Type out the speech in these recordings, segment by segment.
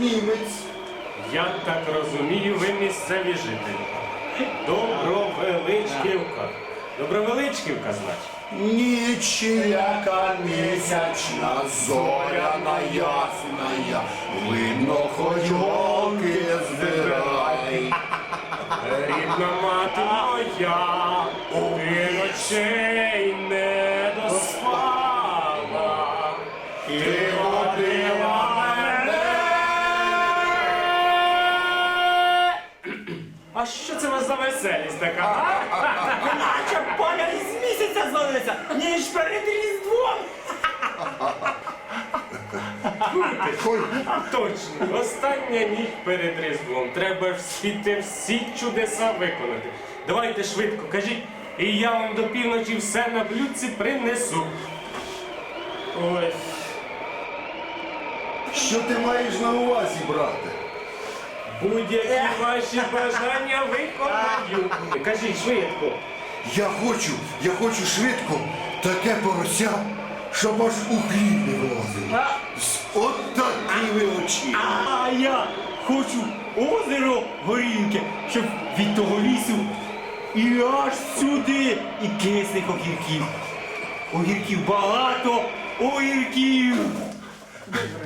німець? Я так розумію, ви місцеві жителі. Добровеличківка. Добровеличківка, значить. Ніч яка місячна, зоряна ясна, видно хоч голки збирай. Рідна мати моя, ти ночей така? Наче поля із місяця звалилися, ніж перед Різдвом. Ой, Точно, остання ніч перед Різдвом. Треба вспіти всі чудеса виконати. Давайте швидко, кажіть, і я вам до півночі все на блюдці принесу. Ой, що ти маєш на увазі, брате? Будь-які ваші бажання виконаю. Кажіть швидко. Я хочу, я хочу швидко таке порося, щоб аж у хліб не вилазило. З от такими очима. А я хочу озеро горілки, щоб від того лісу і аж сюди і кислих огірків. Огірків багато, огірків.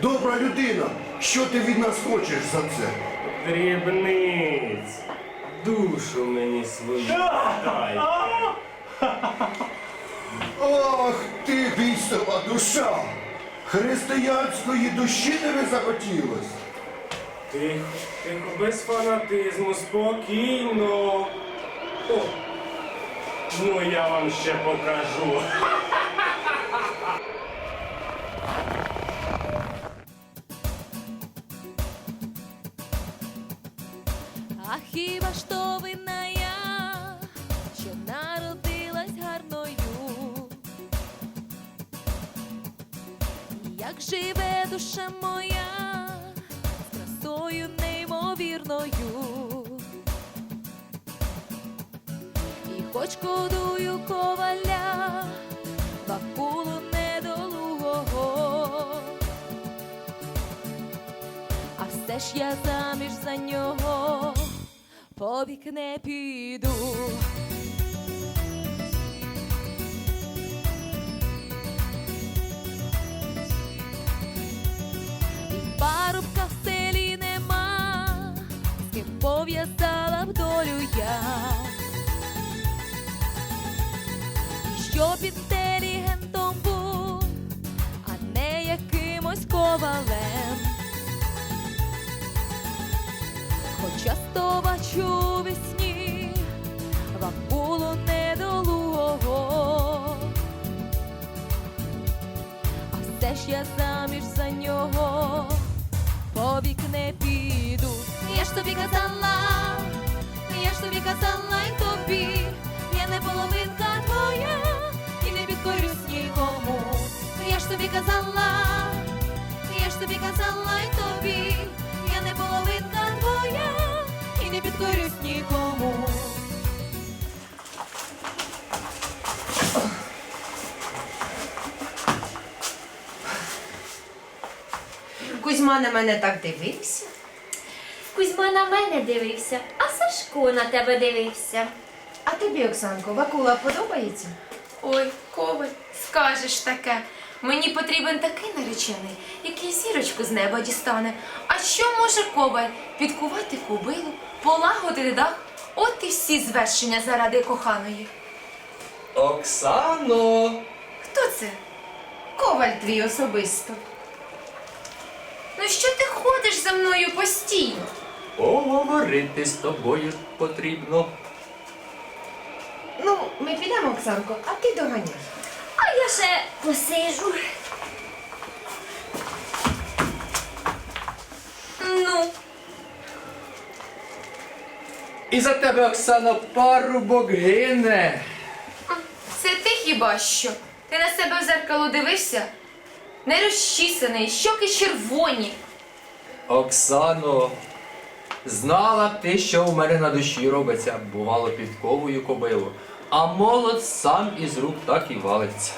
Добра людина, що ти від нас хочеш за це? Дрібниць. Душу мені свою дай. Ах ти бісова душа! Християнської душі не захотілось. Тихо, тихо, без фанатизму, спокійно. О, ну я вам ще покажу. Душа моя красою неймовірною? І хоч кодую коваля, бакулу недолугого. А все ж я заміж за нього повік не піду. Парубка в селі нема, з ким пов'язала б долю я. І що під інтелігентом був, а не якимось ковалем. Хоч часто бачу весні вакулу недолугого, а все ж я заміж за нього повік не піду. Я ж тобі казала, я ж тобі казала й тобі, я не половинка твоя і не підкорюсь нікому. Я ж тобі казала, Кузьма на мене так дивився. Кузьма на мене дивився, а Сашко на тебе дивився. А тобі, Оксанко, Вакула подобається? Ой, Коваль, скажеш таке. Мені потрібен такий наречений, який зірочку з неба дістане. А що може коваль? Підкувати кобилу, полагодити дах, от і всі звершення заради коханої. Оксано! Хто це? Коваль твій особисто. Ну що ти ходиш за мною постійно? Поговорити з тобою потрібно. Ну, ми підемо, Оксанко, а ти доганяй. А я ще посижу. Ну, І за тебе, Оксано, парубок гине. це ти хіба що? Ти на себе в зеркало дивишся? Не розчісаний, щоки червоні. Оксано, знала б ти, що у мене на душі робиться, бувало підковую кобилу, а молод сам із рук так і валиться.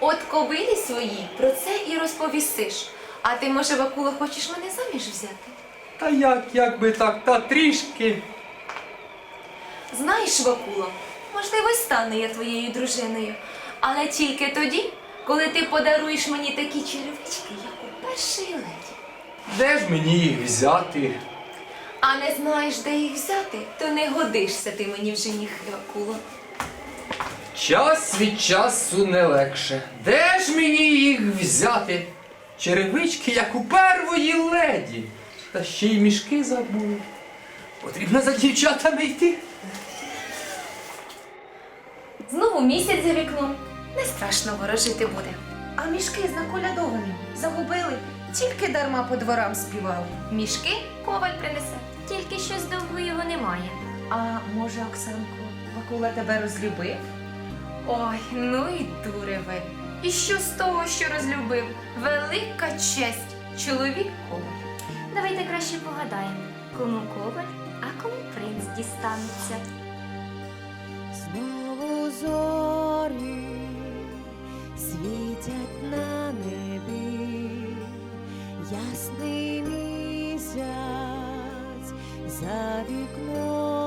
От кобилі свої про це і розповісиш. А ти, може, Вакула, хочеш мене заміж взяти? Та як, як би так, та трішки. Знаєш, Вакула, можливо, й стану я твоєю дружиною, але тільки тоді, коли ти подаруєш мені такі черевички, як у першої леді. Де ж мені їх взяти? А не знаєш, де їх взяти, то не годишся ти мені в женіхи, Вакула. Час від часу не легше. Де ж мені їх взяти? Черевички, як у первої леді. Та ще й мішки забув. Потрібно за дівчатами йти. Знову місяць за вікном. Не страшно ворожити буде. А мішки з наколядованим загубили, тільки дарма по дворам співали. Мішки коваль принесе. Тільки щось довго його немає. А може, Оксанко, Вакула тебе розлюбив? Ой, ну і дуре ви. І що з того, що розлюбив? Велика честь. Чоловік коваль. Давайте краще погадаємо, кому коваль, а кому принц дістанеться. Знову зорі світять на небі, ясний місяць за вікном.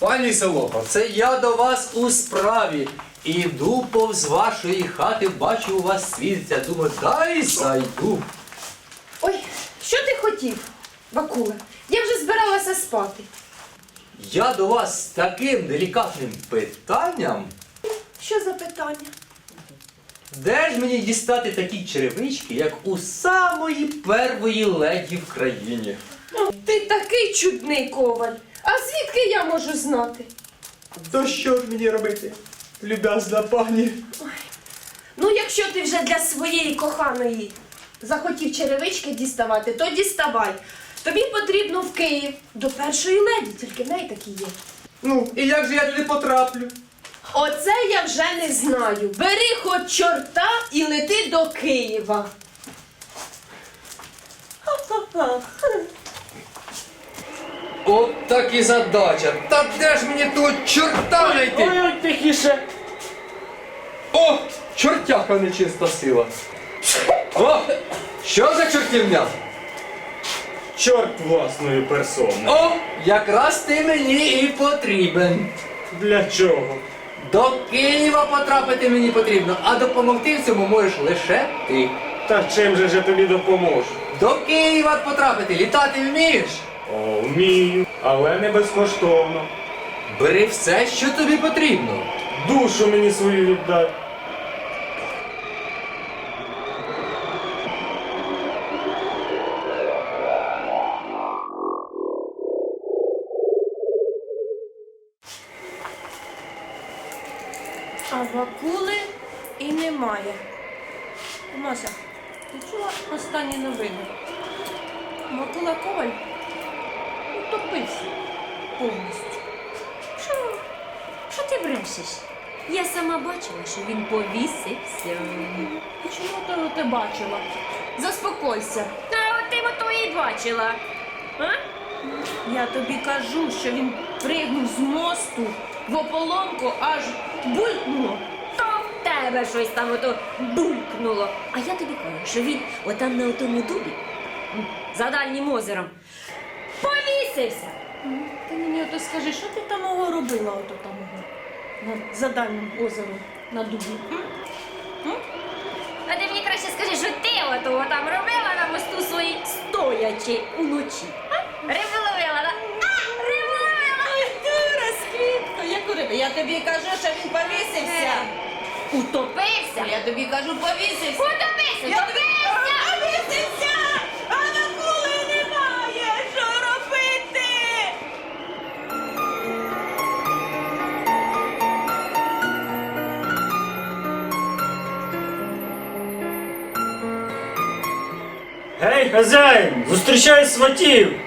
Пані Селохо, це я до вас у справі. Іду повз вашої хати, бачу, у вас світиться. Думаю, дай зайду. Ой, що ти хотів, Вакула? Я вже збиралася спати. Я до вас з таким делікатним питанням. Що за питання? Де ж мені дістати такі черевички, як у самої первої леді в країні? Ти такий чудний коваль. А звідки я можу знати? То що ж мені робити, любезна пані? Ну, якщо ти вже для своєї коханої захотів черевички діставати, то діставай. Тобі потрібно в Київ до першої леді, тільки в неї такі є. Ну, і як же я туди потраплю? Оце я вже не знаю. Бери хоч чорта і лети до Києва. Ха-ха-ха. От так і задача. Та де ж мені того чорта знайти? Ой, ой, тихіше. О! чортяка нечиста сила. О! Що за чортівня? Чорт власної персони. О, якраз ти мені і потрібен. Для чого? До Києва потрапити мені потрібно, а допомогти в цьому можеш лише ти. Та чим же ж я тобі допоможу? До Києва потрапити, літати вмієш? О, вмію, але не безкоштовно. Бери все, що тобі потрібно. Душу мені свою віддай. А вакули і немає. Мася, ти чула останні новини? Вакула Коваль утопився повністю. Що? Що ти брешеш? Я сама бачила, що він повісився. І чому ти бачила? Заспокойся. А от ти ото і бачила. А? Я тобі кажу, що він пригнув з мосту в ополонку аж булькнуло. То в тебе щось там ото булькнуло. А я тобі кажу, що він отам на отому дубі, за дальнім озером, повісився. Ти мені ото скажи, що ти там ого робила ото там ого? На задальним озером на дубі? м? А ти мені краще скажи, що ти ото там робила на мосту своїй стоячи уночі. А? Ловила, да? А. Ой, дура, сквітко, яку рибу? Я тобі кажу, що він повісився. Утопився? Я тобі кажу, повісився. Утопився, Я тобі утопився. повісився! Гей, хазяїн, зустрічай сватів!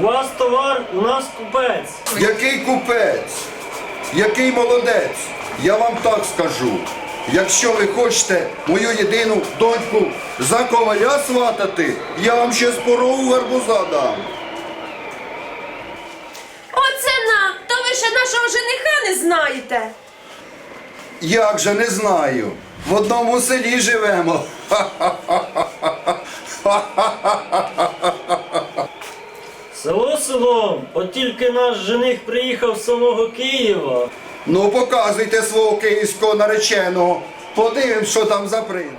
У вас товар, у нас купець. Який купець? Який молодець? Я вам так скажу. Якщо ви хочете мою єдину доньку за коваля сватати, я вам ще спорову гарбуза дам. Оце на! То ви ще нашого жениха не знаєте. Як же не знаю. В одному селі живемо. Село селом, от тільки наш жених приїхав з самого Києва. Ну, показуйте свого київського нареченого. Подивимось, що там за принц.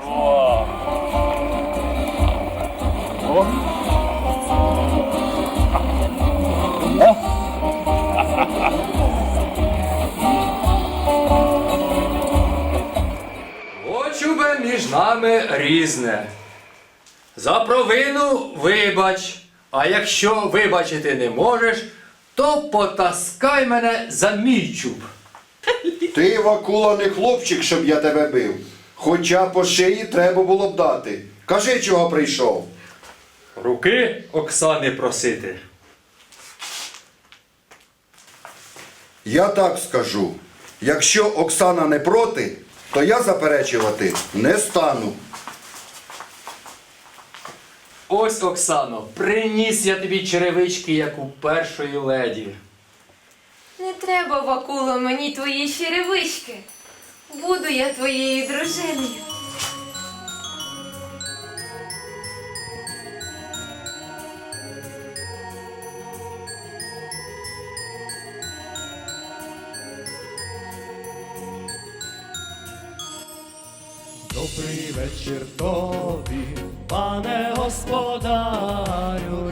Очубе між нами різне. За провину вибач, а якщо вибачити не можеш, то потаскай мене за мій чуб. Ти, Вакула, не хлопчик, щоб я тебе бив. Хоча по шиї треба було б дати. Кажи, чого прийшов. Руки Оксани просити. Я так скажу. Якщо Оксана не проти, то я заперечувати не стану. Ось, Оксано, приніс я тобі черевички, як у першої леді. Не треба, Вакуло, мені твої черевички. Буду я твоєю дружиною. Добрий вечір тобі, пане господарю.